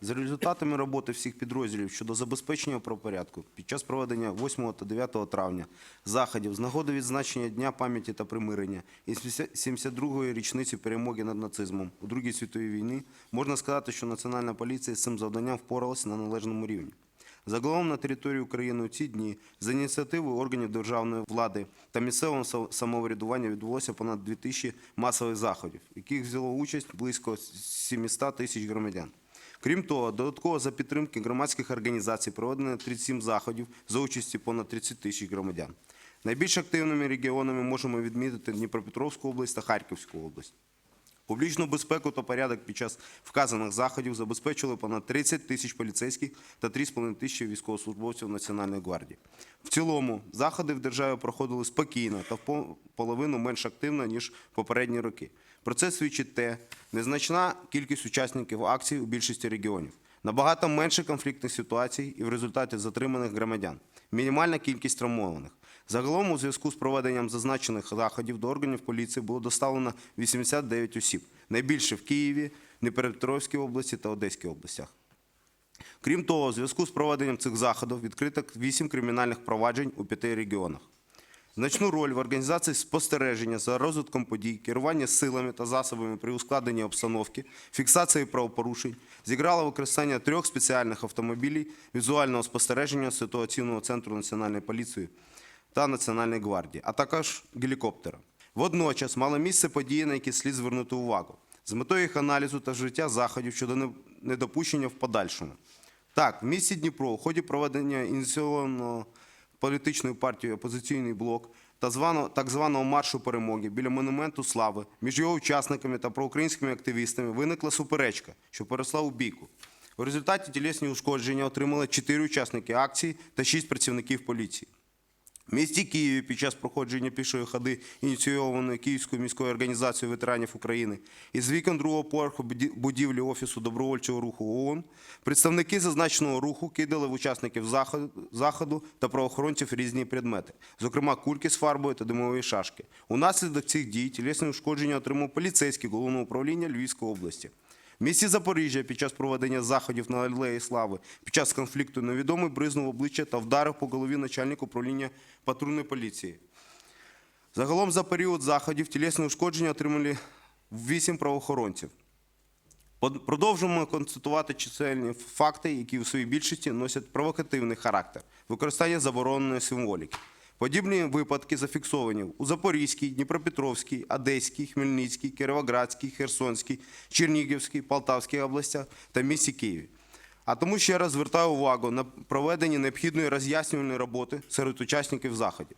За результатами роботи всіх підрозділів щодо забезпечення правопорядку під час проведення 8 та 9 травня заходів з нагоди відзначення Дня пам'яті та примирення і 72-ї річниці перемоги над нацизмом у Другій світовій війні можна сказати, що Національна поліція з цим завданням впоралася на належному рівні. Загалом на території України у ці дні за ініціативою органів державної влади та місцевого самоврядування відбулося понад 2000 масових заходів, в яких взяло участь близько 700 тисяч громадян. Крім того, додатково за підтримки громадських організацій проведено 37 заходів за участі понад 30 тисяч громадян. Найбільш активними регіонами можемо відмітити Дніпропетровську область та Харківську область. Публічну безпеку та порядок під час вказаних заходів забезпечили понад 30 тисяч поліцейських та 3,5 тисячі військовослужбовців Національної гвардії. В цілому заходи в державі проходили спокійно та в половину менш активно ніж попередні роки. Про це свідчить те, незначна кількість учасників акцій у більшості регіонів, набагато менше конфліктних ситуацій і в результаті затриманих громадян, мінімальна кількість травмованих. Загалом у зв'язку з проведенням зазначених заходів до органів поліції було доставлено 89 осіб, найбільше в Києві, Дніпропетровській області та Одеській областях. Крім того, у зв'язку з проведенням цих заходів відкрито 8 кримінальних проваджень у п'яти регіонах. Значну роль в організації спостереження за розвитком подій, керування силами та засобами при ускладненні обстановки, фіксації правопорушень зіграло використання трьох спеціальних автомобілів візуального спостереження ситуаційного центру Національної поліції та Національної гвардії, а також гелікоптера. Водночас мало місце події, на які слід звернути увагу, з метою їх аналізу та вжиття заходів щодо недопущення в подальшому. Так, в місті Дніпро у ході проведення ініційованого політичною партією опозиційний блок та так званого маршу перемоги біля монументу слави між його учасниками та проукраїнськими активістами виникла суперечка, що переросла у бійку. У результаті тілесні ушкодження отримали 4 учасники акції та 6 працівників поліції. В місті Києві під час проходження пішої ходи, ініційованої Київською міською організацією ветеранів України, із вікон другого поверху будівлі Офісу добровольчого руху ООН, представники зазначеного руху кидали в учасників заходу, та правоохоронців різні предмети, зокрема кульки з фарбою та димові шашки. Унаслідок цих дій тілесні ушкодження отримав поліцейський головного управління Львівської області. В місті Запоріжжя під час проведення заходів на Алеї Слави під час конфлікту невідомий бризнув обличчя та вдарив по голові начальника управління патрульної поліції. Загалом за період заходів тілесні ушкодження отримали 8 правоохоронців. Продовжуємо констатувати чисельні факти, які у своїй більшості носять провокативний характер, використання забороненої символіки. Подібні випадки зафіксовані у Запорізькій, Дніпропетровській, Одеській, Хмельницькій, Кіровоградській, Херсонській, Чернігівській, Полтавській областях та місті Києві. А тому ще раз звертаю увагу на проведення необхідної роз'яснювальної роботи серед учасників заходів.